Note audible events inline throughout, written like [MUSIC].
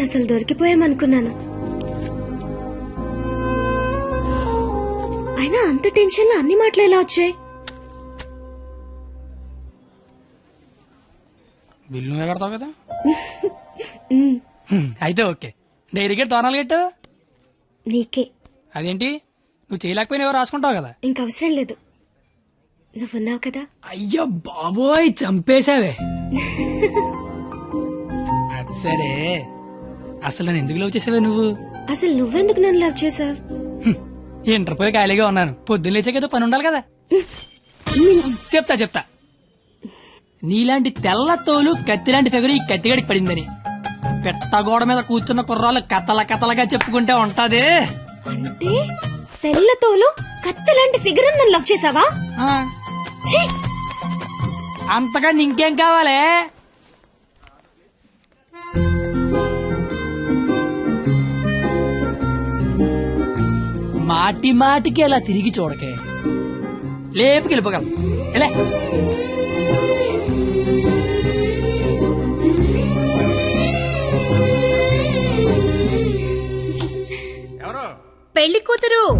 నేను అసలు దొరికిపోయామనుకున్నాను. అయినా అంత టెన్షన్లో అన్ని మాటలు ఎలా వచ్చాయి? బిల్లు కడతావు కదా? అయితే ఓకే. డైరీ గేట్ తోనాలి గట్టు? నీకే. అదేంటి? నువ్వు చేయలేకపోయినా రాసుకుంటావు కదా? ఇంక అవసరం లేదు. నువ్వున్నావు కదా? అయ్యో బాబోయ్ చంపేశావే. [LAUGHS] సరే. అసలు నన్ను ఎందుకు లవ్ చేసావే నువ్వు? అసలు నువ్వెందుకు నన్ను లవ్ చేసావు? ఇంటర్ పోయి ఖాళీగా ఉన్నాను. పొద్దున్న లేచాక ఏదో పని ఉండాలి కదా. చెప్తా చెప్తా. నీలాంటి తెల్ల తోలు కత్తిలాంటి ఫిగర్ ఈ కత్తిగడికి పడిందని. పెట్టగోడ మీద కూర్చున్న కుర్రాలు కథల కథలుగా చెప్పుకుంటే ఉంటది. అంటే తెల్లతోలు కత్తిలాంటి ఫిగర్ నన్ను లవ్ చేసావా! అంతగా ఇంకేం కావాలి? మాటి మాటికి అలా తిరిగి చూడకే. లేపుకి వెళ్ళిపోగలం ఎలా పెళ్ళి కూతురు.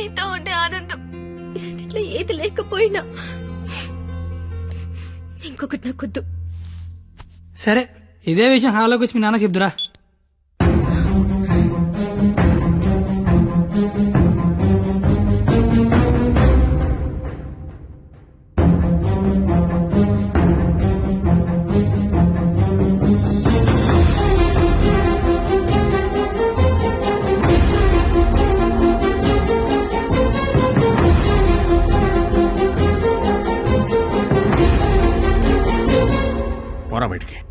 నీతో ఉండే ఆనందం. రెండిట్లో ఏది లేకపోయినా ఇంకొకటి నాకొద్దు. సరే ఇదే విషయం హాల్లోకి వచ్చి మీ నాన్న చెప్దురా.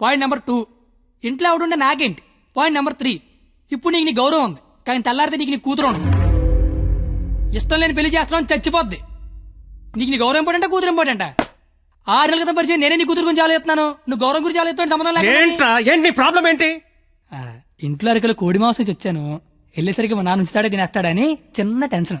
పాయింట్ నెంబర్ టూ ఇంట్లో ఆవిడుంటే నాకేంటి? పాయింట్ నెంబర్ త్రీ ఇప్పుడు నీకు నీ గౌరవం ఉంది. కానీ తెల్లారితే నీకు నీ కూతురు ఉండదు. ఇష్టం లేని పెళ్ళి చేస్తున్నావు చచ్చిపోద్ది. నీకు నీ గౌరవం ఇంపార్టెంట్? కూతురు ఇంపార్టెంట్? ఆరు నెలల క్రితం పరిచయం నేనే నీ కూతురు గురించి ఆలోచిస్తున్నాను. నువ్వు గౌరవం గురించి ఆలోచిస్తాను సంబంధం లేకుండా ఏంట్రా? ఏంటి నీ ప్రాబ్లం ఏంటి? ఆ, ఇంట్లో అరకలు కోడి మాంసం వచ్చాను వెళ్ళేసరికి మా నాన్న ఉంచుతాడే తినేస్తాడని చిన్న టెన్షన్.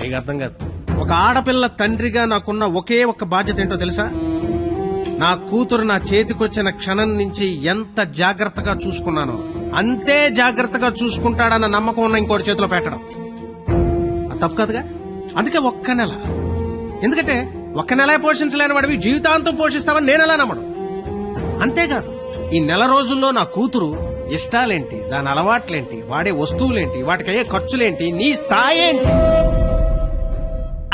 నీకు అర్థం కాదు. ఒక ఆడపిల్ల తండ్రిగా నాకున్న ఒకే ఒక్క బాధ్యత ఏంటో తెలుసా? నా కూతురు నా చేతికొచ్చిన క్షణం నుంచి ఎంత జాగ్రత్తగా చూసుకున్నానో అంతే జాగ్రత్తగా చూసుకుంటాడన్న నమ్మకం ఉన్న ఇంకోటి చేతిలో పెట్టడం. అది తప్పు కాదుగా? అందుకే ఒక్క నెల. ఎందుకంటే ఒక్క నెల పోషించలేని వాడివి జీవితాంతం పోషిస్తావని నేను ఎలా నమ్మడం అంతేకాదు ఈ నెల రోజుల్లో నా కూతురు ఇష్టాలేంటి దాని అలవాట్లేంటి వాడే వస్తువులేంటి వాటికయ్యే ఖర్చులేంటి నీ స్థాయి ఏంటి?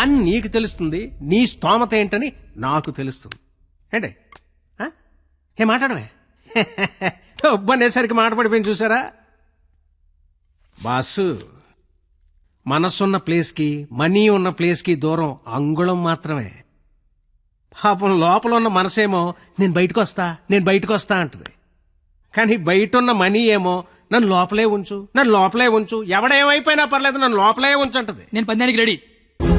అని నీకు తెలుస్తుంది నీ స్తోమత ఏంటని నాకు తెలుస్తుంది. ఏంటి? ఏ మాట్లాడమే? [LAUGHS] ఒబ్బనేసరికి మాట పడిపోయింది చూసారా? బాసు మనసున్న ప్లేస్కి మనీ ఉన్న ప్లేస్కి దూరం అంగుళం మాత్రమే. పాపం లోపల ఉన్న మనసేమో నేను బయటకు వస్తా నేను బయటకు వస్తా అంటది. కానీ బయట ఉన్న మనీ ఏమో నన్ను లోపలే ఉంచు నన్ను లోపలే ఉంచు ఎవడేమైపోయినా పర్లేదు నన్ను లోపలే ఉంచు అంటది. నేను పందానికి రెడీ.